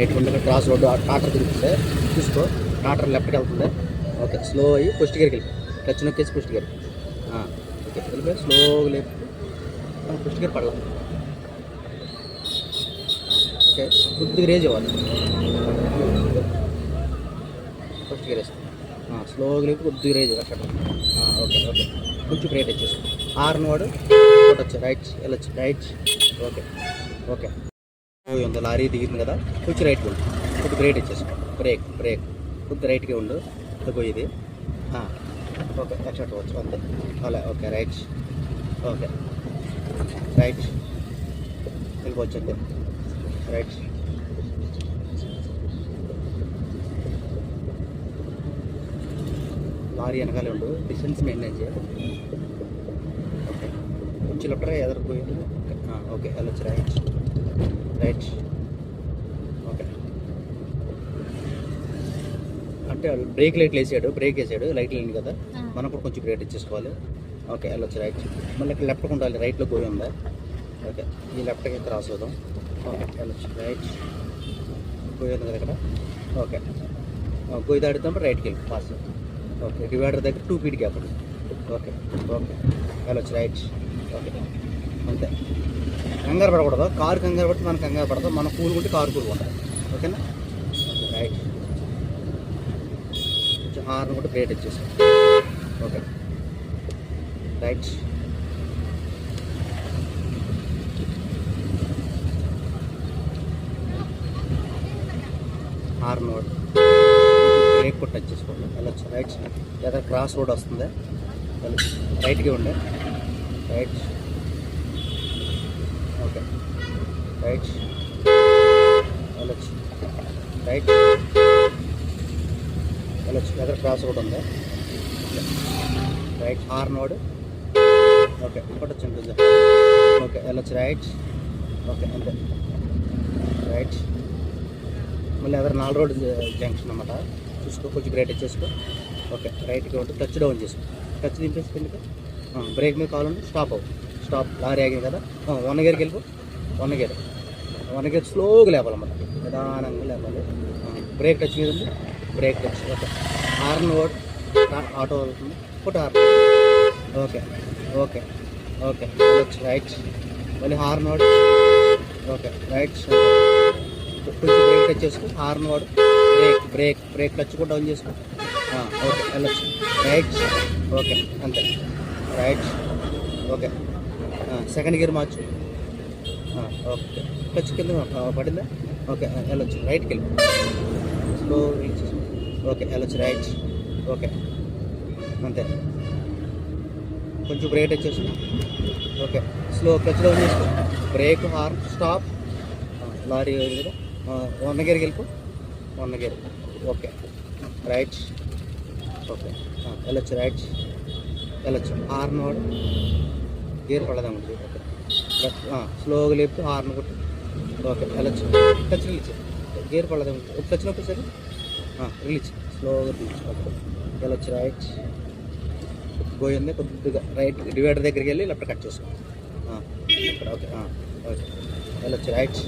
ఎటువంటి cross road ఆ టాటర్ తిరుగుతుంది చూసుకో టాటర్ లెఫ్ట్కి వెళ్తుంది ఓకే స్లో అయ్యి ఫస్ట్ గేర్కి వెళ్ళి క్లచ్ నొక్కేసి ఫస్ట్ గేర్ ఓకే వెళ్ళిపోయి స్లోగా లేపు. ఫస్ట్ గేర్ పడదు ఓకే కొద్దిగా రేజ్ ఇవ్వాలి. ఫస్ట్ గేర్ వేసుకో. స్లోగా లేపు కొద్దిగా రేజ్ అక్కడ. Okay okay. కొంచెం బ్రేక్ వచ్చేసి ఆర్న్ వాడు వచ్చి రైట్ వెళ్ళొచ్చు రైట్ ఓకే ఓకే. ఉంది లారీ దిగింది కదా కొంచెం రైట్ ఉండు. కొద్ది రైట్ ఇచ్చేసుకో. Break break. కొద్ది రైట్గా ఉండు. ఇదిగో ఇది ఓకే ఎక్సెట్ వచ్చు అంతే. అలా ఓకే రైట్. ఓకే. రైట్. వెళ్ళిపోవచ్చు రైట్. లారీ వెనకాలే ఉండు. డిస్టెన్స్ మెయింటైన్ చేయాలి లెఫ్ట్గా ఎదురుపోయింది ఓకే వెళ్ళొచ్చు. రైట్. రైట్. ఓకే. అంటే బ్రేక్ లైట్లు వేసాడు బ్రేక్ వేసాడు లైట్ లేని కదా? మనం కూడా కొంచెం బ్రేక్ ఇచ్చేసుకోవాలి. ఓకే వెళ్ళొచ్చు. రైట్. మళ్ళీ ఇక్కడ లెఫ్ట్కి ఉండాలి. రైట్లో గోయి ఉందా? ఓకే ఈ లెఫ్ట్కి క్రాస్ అవుదాం ఓకే వెళ్ళొచ్చు. రైట్. గోయి ఉంది కదా ఇక్కడ? ఓకే. గోయి దాడుతాం రైట్కి వెళ్ళి పాస్. ఓకే డివైడర్ దగ్గర two feet gap okay okay. వెళ్ళొచ్చు. రైట్. అంతే. కంగారు పడకూడదు. కారు కంగారు పడితే మనం కంగారు పడతాం. మనం కూలుకుంటే కారు కూలుకుంటాం. ఉంటుంది ఓకేనా? రైట్. కొంచెం హార్న్ కూడా బ్రేక్ వచ్చేసి ఓకే. రైట్. హార్న్ కూడా. బ్రేక్ కూడా టచ్ చేసుకోండి వెళ్ళొచ్చు. రైట్. ఏదైనా క్రాస్ రోడ్ వస్తుంది. రైట్కి ఉండే. రైట్ ఓకే రైట్ వెళ్ళచ్చు రైట్ వెళ్ళచ్చు ఎదురు క్రాస్ రోడ్ ఉంది. రైట్ హార్న్ నోడ్ ఓకే ఇంకోటి ఉంటుంది ఓకే వెళ్ళచ్చు రైట్ ఓకే అంతే రైట్ మళ్ళీ ఎదురు నాలుగు రోడ్ జంక్షన్ అనమాట చూసుకో. కొంచెం గ్రేట్ చేసుకో. ఓకే రైట్కి ఉంటే టచ్ డౌన్ చేసుకో. టచ్ దింపేసి కిందకి బ్రేక్ మీద కావాలంటే స్టాప్ అవ్వు. స్టాప్ లారీ ఆగింది కదా. వన్ గేర్కి వెళ్ళిపో. One gear. వన్ గేర్ స్లోగా లేపాలన్నమాట. నిదానంగా లేపాలి. బ్రేక్ టచ్ మీద ఉంది బ్రేక్ టచ్. ఓకే. హార్న్ ఓడ్ ఆటో వెళ్తుంది. Foot horn. Okay. Okay. Okay. Right. మళ్ళీ హార్న్ ఓడ్ ఓకే. రైట్. కొంచెం బ్రేక్ టచ్ చేసుకో. హార్న్ వాడు. బ్రేక్ బ్రేక్ బ్రేక్ టచ్ కూడా డౌన్ చేసుకో. ఓకే. వెళ్ళచ్చు. రైట్. ఓకే. అంతే. రైట్ ఓకే సెకండ్ గేర్ మార్చు ఓకే క్లచ్ కింద పడిందా? ఓకే వెళ్ళొచ్చు రైట్కి వెళ్ళి స్లో రీచ్ ఓకే వెళ్ళొచ్చు రైట్ ఓకే అంతే. కొంచెం బ్రేక్ వచ్చేసి ఓకే స్లో క్లచ్ డౌన్ చేసుకో. బ్రేక్ హార్న్ స్టాప్ లారీ కదా? వన్ గేర్కి వెళ్ళిపో one gear okay right okay వెళ్ళొచ్చు రైట్ వెళ్ళచ్చు హార్న్ వాడు గేర్ పడదాం ఉంటుంది ఓకే. స్లోగా లేపు హార్న్ కొట్టు. ఓకే వెళ్ళచ్చు టచ్ రిలీజ్ గేర్ పడదాం ఉంటుంది టచ్ ఒకసారి రిలీజ్ స్లోగా రిలీజ్ ఓకే. వెళ్ళొచ్చు రైట్. పోయింది కొద్దిగా. రైట్ డివైడర్ దగ్గరికి వెళ్ళి లెఫ్ట్ కట్ చేసుకో. ఇక్కడ. ఓకే. ఓకే. వెళ్ళొచ్చు రైట్.